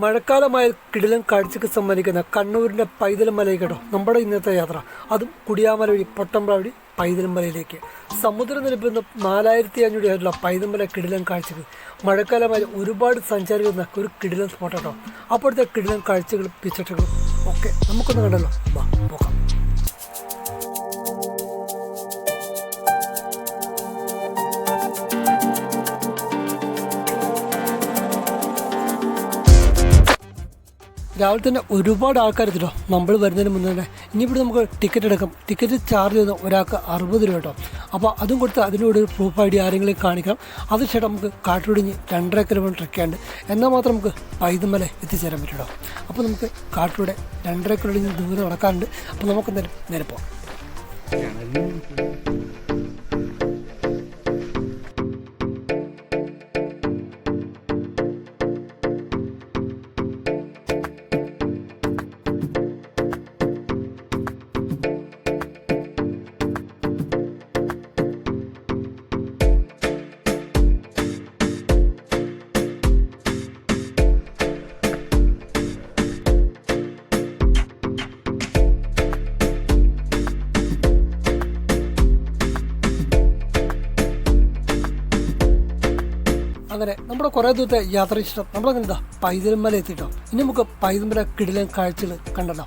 മഴക്കാലമായ കിടിലം കാഴ്ചക്ക് സമ്മാനിക്കുന്ന കണ്ണൂരിന്റെ പൈതൽ മലയിൽ കേട്ടോ നമ്മുടെ ഇന്നത്തെ യാത്ര. അതും കുടിയാമല വഴി പൊട്ടമ്പ്ര വഴി പൈതൽ മലയിലേക്ക് സമുദ്രനിരപ്പിൽ നിന്ന് നാലായിരത്തി അഞ്ഞൂറ് ആയിട്ടുള്ള പൈതൽ കിടിലം കാഴ്ചകൾ മഴക്കാലമായി ഒരുപാട് സഞ്ചാരികൾ ഒരു കിടിലം സ്പോട്ട് അപ്പോഴത്തെ കിടിലം കാഴ്ചകളും പിച്ചട്ടുകളും ഒക്കെ നമുക്കൊന്ന് കണ്ടല്ലോ. വാ പോകാം. രാവിലെ തന്നെ ഒരുപാട് ആൾക്കാർ എത്തിട്ടോ. നമ്മൾ വരുന്നതിന് മുന്നേ തന്നെ. ഇനിയിപ്പോൾ നമുക്ക് ടിക്കറ്റ് എടുക്കാം. ടിക്കറ്റ് ചാർജ് ചെയ്യുന്ന ഒരാൾക്ക് അറുപത് രൂപ കേട്ടോ. അപ്പോൾ അതും കൊടുത്ത് അതിനോട് ഒരു പ്രൂഫ് ഐ ഡി ആരെങ്കിലും കാണിക്കാം. അത് ശേഷം നമുക്ക് കാട്ടുപിടിഞ്ഞ് രണ്ടര കിലോമീറ്റർ ഒക്കെയുണ്ട് എന്നാൽ മാത്രം നമുക്ക് പൈതമല എത്തിച്ചേരാൻ പറ്റുമോ അപ്പോൾ നമുക്ക് കാട്ടിലൂടെ രണ്ടര കിലോമീറ്റർ ദൂരം നടക്കാറുണ്ട് അപ്പോൾ നമുക്ക് എന്തായാലും നേരെ പോകാം അങ്ങനെ നമ്മുടെ കുറേ ദൂരത്തെ യാത്ര ഇഷ്ടം. നമ്മളങ്ങനെ ഇതാ പൈതൽമല എത്തിട്ടോ. ഇനി നമുക്ക് പൈതൽമല കിടിലൻ കാഴ്ചകൾ കണ്ടല്ലോ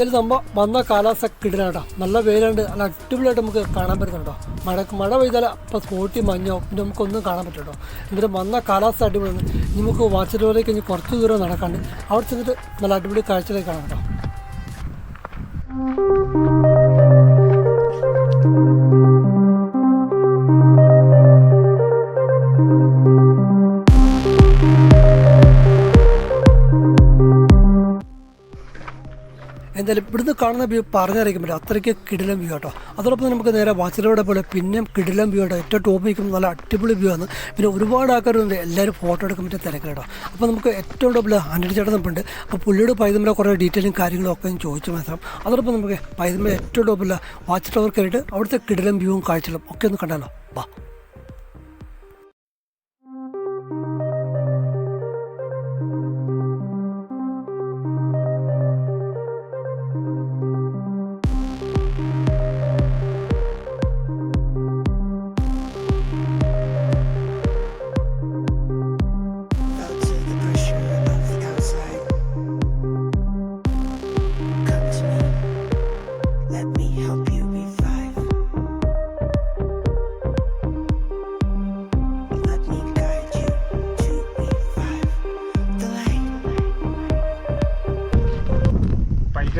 എന്തായാലും സംഭവം വന്ന കാലാവസ്ഥ കിടലാട്ടോ നല്ല വെയിലുണ്ട്. നല്ല അടിപൊളിയായിട്ട് നമുക്ക് കാണാൻ പറ്റുന്നുണ്ടോ മഴ മഴ പെയ്താൽ അപ്പോൾ സ്പോട്ടി മഞ്ഞോ പിന്നെ നമുക്കൊന്നും കാണാൻ പറ്റുമോ എന്നിട്ട് വന്ന കാലാവസ്ഥ അടിപൊളിയാണ്. നമുക്ക് വാച്ചിലോലേക്ക് ഇനി കുറച്ച് ദൂരം നടക്കാണ്ട് അവിടെ ചെന്നിട്ട് നല്ല അടിപൊളി കാഴ്ചയിലേക്ക് കാണാം കേട്ടോ. എന്തായാലും ഇവിടുന്ന് കാണുന്ന വ്യൂ പറഞ്ഞറിയിക്കാൻ പറ്റില്ല. അത്രയ്ക്ക് കിടിലം വ്യൂ കേട്ടോ അതോടൊപ്പം നമുക്ക് നേരെ വാച്ചിലൂടെ പോലെ പിന്നെയും കിടിലം വ്യൂ കേട്ടോ ഏറ്റവും ടോപ്പ് നിൽക്കുന്ന നല്ല അടിപൊളി വ്യൂ ആണ്. പിന്നെ ഒരുപാട് ആൾക്കാരുണ്ട് എല്ലാവരും ഫോട്ടോ എടുക്കാൻ പറ്റിയ തിരക്ക് കേട്ടോ അപ്പോൾ നമുക്ക് ഏറ്റവും ടോപ്പിൽ ആന്റണി ചേട്ടൻ നമുക്കുണ്ട് അപ്പോൾ പുള്ളിയോട് പൈതമ്പല കുറേ ഡീറ്റെയിലും കാര്യങ്ങളും ഒക്കെ ചോദിച്ചു മാത്രം. അതോടൊപ്പം നമുക്ക് പൈതമ്പല ഏറ്റവും ടോപ്പിൽ വാച്ച് ടവർ കയറിയിട്ട് അവിടുത്തെ കിടിലം വ്യൂവും കാഴ്ചകളും ഒക്കെ ഒന്ന് കണ്ടാലോ. വാ.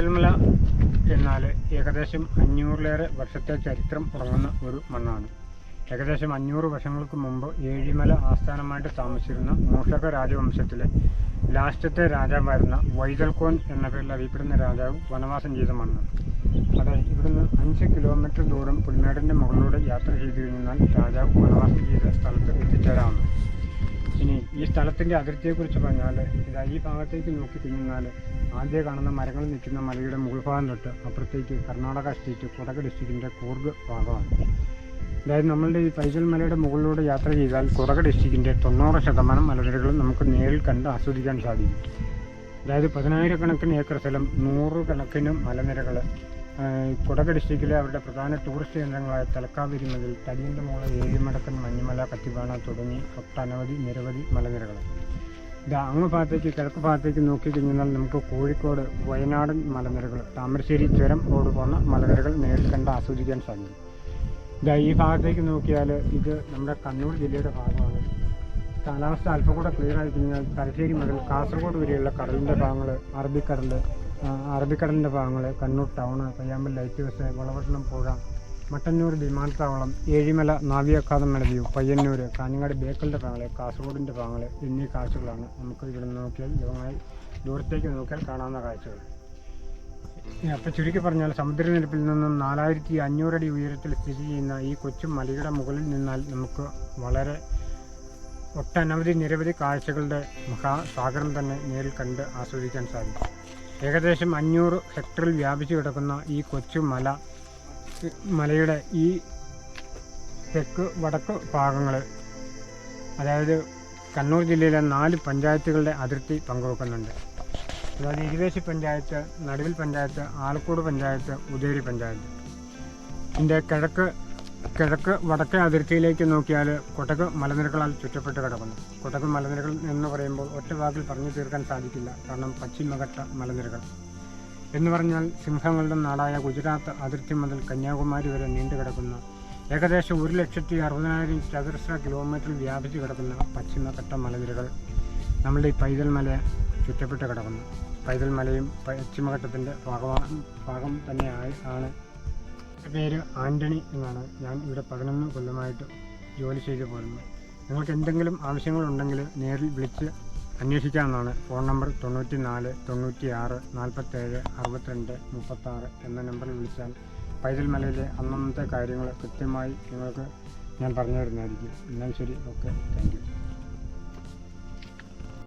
പൈതൽമല എന്നാൽ ഏകദേശം അഞ്ഞൂറിലേറെ വർഷത്തെ ചരിത്രം ഉറങ്ങുന്ന ഒരു മണ്ണാണ്. ഏകദേശം അഞ്ഞൂറ് വർഷങ്ങൾക്ക് മുമ്പ് ഏഴിമല ആസ്ഥാനമായിട്ട് താമസിച്ചിരുന്ന മൂഷക രാജവംശത്തിലെ ലാസ്റ്റത്തെ രാജാവായിരുന്ന വൈതൽക്കോൻ എന്ന പേരിൽ അറിയപ്പെടുന്ന രാജാവ് വനവാസം ചെയ്ത മണ്ണാണ്. അതെ ഇവിടുന്ന് അഞ്ച് കിലോമീറ്റർ ദൂരം പുൽമേടിന്റെ മുകളിലൂടെ യാത്ര ചെയ്തു കഴിഞ്ഞാൽ രാജാവ് വനവാസം ചെയ്ത സ്ഥലത്ത് എത്തിച്ചേരാവുന്നു. ഇനി ഈ സ്ഥലത്തിന്റെ അതിർത്തിയെക്കുറിച്ച് പറഞ്ഞാൽ ഇതാ ഈ ഭാഗത്തേക്ക് നോക്കിക്കഴിഞ്ഞാൽ ആദ്യം കാണുന്ന മരങ്ങൾ നിൽക്കുന്ന മലയുടെ മുകൾഭാഗം തൊട്ട് അപ്പുറത്തേക്ക് കർണാടക സ്റ്റേറ്റ് കൊടക് ഡിസ്ട്രിക്റ്റിന്റെ കൂർഗ് ഭാഗമാണ്. അതായത് നമ്മളുടെ ഈ പൈസൽ മലയുടെ മുകളിലൂടെ യാത്ര ചെയ്താൽ കുറക ഡിസ്ട്രിക്റ്റിന്റെ തൊണ്ണൂറ് ശതമാനം മലനിരകളും നമുക്ക് നേരിൽ കണ്ട് ആസ്വദിക്കാൻ സാധിക്കും. അതായത് പതിനായിരക്കണക്കിന് ഏക്കർ സ്ഥലം നൂറ് കണക്കിന് മലനിരകൾ കുടക ഡിസ്ട്രിക്റ്റിലെ അവരുടെ പ്രധാന ടൂറിസ്റ്റ് കേന്ദ്രങ്ങളായ തലക്കാവിരി മുതൽ തടിയന്റെ മോള ഏഴിമടക്കൻ മഞ്ഞുമല കത്തിപാണ തുടങ്ങി ഒട്ടനവധി നിരവധി മലനിരകൾ. ഇത് അങ്ങ് ഭാഗത്തേക്ക് കിഴക്ക് ഭാഗത്തേക്ക് നോക്കിക്കഴിഞ്ഞാൽ നമുക്ക് കോഴിക്കോട് വയനാടൻ മലനിരകൾ താമരശ്ശേരി ചുരം റോഡ് പോകുന്ന മലനിരകൾ നേരിൽ ആസ്വദിക്കാൻ സാധിക്കും. ഇതാ ഈ ഭാഗത്തേക്ക് നോക്കിയാൽ ഇത് നമ്മുടെ കണ്ണൂർ ജില്ലയുടെ ഭാഗമാണ്. കാലാവസ്ഥ അല്പം കൂടെ ക്ലിയർ ആയി കഴിഞ്ഞാൽ തലശ്ശേരി മുതൽ കാസർഗോഡ് വരെയുള്ള കടലിന്റെ ഭാഗങ്ങൾ അറബിക്കടൽ അറബിക്കടലിന്റെ ഭാഗങ്ങൾ Kannur town Payyambalam light house Valapattanam പുഴ മട്ടന്നൂർ വിമാനത്താവളം ഏഴിമല നാവിക നാവികക്കാതം വ്യൂ പയ്യന്നൂർ കാഞ്ഞങ്ങാട് ബേക്കലിന്റെ ഭാഗങ്ങൾ കാസർഗോഡിന്റെ ഭാഗങ്ങൾ എന്നീ കാഴ്ചകളാണ് നമുക്ക് ഇവിടെ നോക്കിയാൽ ദൂരമായി ദൂരത്തേക്ക് നോക്കിയാൽ കാണാവുന്ന കാഴ്ചകൾ. അപ്പോൾ ചുരുക്കി പറഞ്ഞാൽ സമുദ്രനിരപ്പിൽ നിന്നും നാലായിരത്തി അഞ്ഞൂറടി ഉയരത്തിൽ സ്ഥിതി ചെയ്യുന്ന ഈ കൊച്ചു മലയുടെ മുകളിൽ നിന്നാൽ നമുക്ക് വളരെ ഒട്ടനവധി നിരവധി കാഴ്ചകളുടെ മഹാസാഗരം തന്നെ നേരിൽ കണ്ട് ആസ്വദിക്കാൻ സാധിക്കും. ഏകദേശം അഞ്ഞൂറ് ഹെക്ടറിൽ വ്യാപിച്ചു കിടക്കുന്ന ഈ കൊച്ചു മല മലയുടെ ഈ തെക്ക് വടക്ക് ഭാഗങ്ങൾ അതായത് കണ്ണൂർ ജില്ലയിലെ നാല് പഞ്ചായത്തുകളുടെ അതിർത്തി പങ്കുവെക്കുന്നുണ്ട്. അതായത് ഇരുവേശി പഞ്ചായത്ത് നടുവിൽ പഞ്ചായത്ത് ആലക്കോട് പഞ്ചായത്ത് ഉദയരി പഞ്ചായത്ത്. ഇതിന്റെ കിഴക്ക് കിഴക്ക് വടക്ക് അതിർത്തിയിലേക്ക് നോക്കിയാൽ കൊടക് മലനിരകളാൽ ചുറ്റപ്പെട്ട് കിടക്കുന്നു. കൊടക് മലനിരകൾ എന്ന് പറയുമ്പോൾ ഒറ്റ വാക്കിൽ പറഞ്ഞു തീർക്കാൻ സാധിക്കില്ല. കാരണം പശ്ചിമഘട്ട മലനിരകൾ. എന്ന് പറഞ്ഞാൽ സിംഹങ്ങളുടെ നാടായ ഗുജറാത്ത് അതിർത്തി മുതൽ കന്യാകുമാരി വരെ നീണ്ടു കിടക്കുന്ന. ഏകദേശം ഒരു ലക്ഷത്തി അറുപതിനായിരം ചതുരശ്ര കിലോമീറ്റർ വ്യാപിച്ചു കിടക്കുന്ന പശ്ചിമഘട്ട മലനിരകൾ നമ്മളുടെ ഈ പൈതൽ മല ചുറ്റപ്പെട്ട് കിടക്കുന്നു. പൈതൽ മലയും പശ്ചിമഘട്ടത്തിന്റെ ഭാഗമാണ് ഭാഗം തന്നെയായി ആണ്. പേര് ആന്റണി എന്നാണ്. ഞാൻ ഇവിടെ പതിനൊന്ന് കൊല്ലമായിട്ട് ജോലി ചെയ്തു പോരുന്നത് നിങ്ങൾക്ക് എന്തെങ്കിലും ആവശ്യങ്ങളുണ്ടെങ്കിൽ നേരിൽ വിളിച്ച് അന്വേഷിക്കാവുന്നതാണ്. ഫോൺ നമ്പർ തൊണ്ണൂറ്റി നാല് തൊണ്ണൂറ്റി ആറ് നാൽപ്പത്തേഴ് അറുപത്തിരണ്ട് മുപ്പത്താറ് എന്ന നമ്പറിൽ വിളിച്ചാൽ പൈതൽ മലയിലെ അന്നന്നത്തെ കാര്യങ്ങൾ കൃത്യമായി നിങ്ങൾക്ക് ഞാൻ പറഞ്ഞു തരുന്നതായിരിക്കും. എന്നാൽ ശരി ഓക്കെ താങ്ക് യു.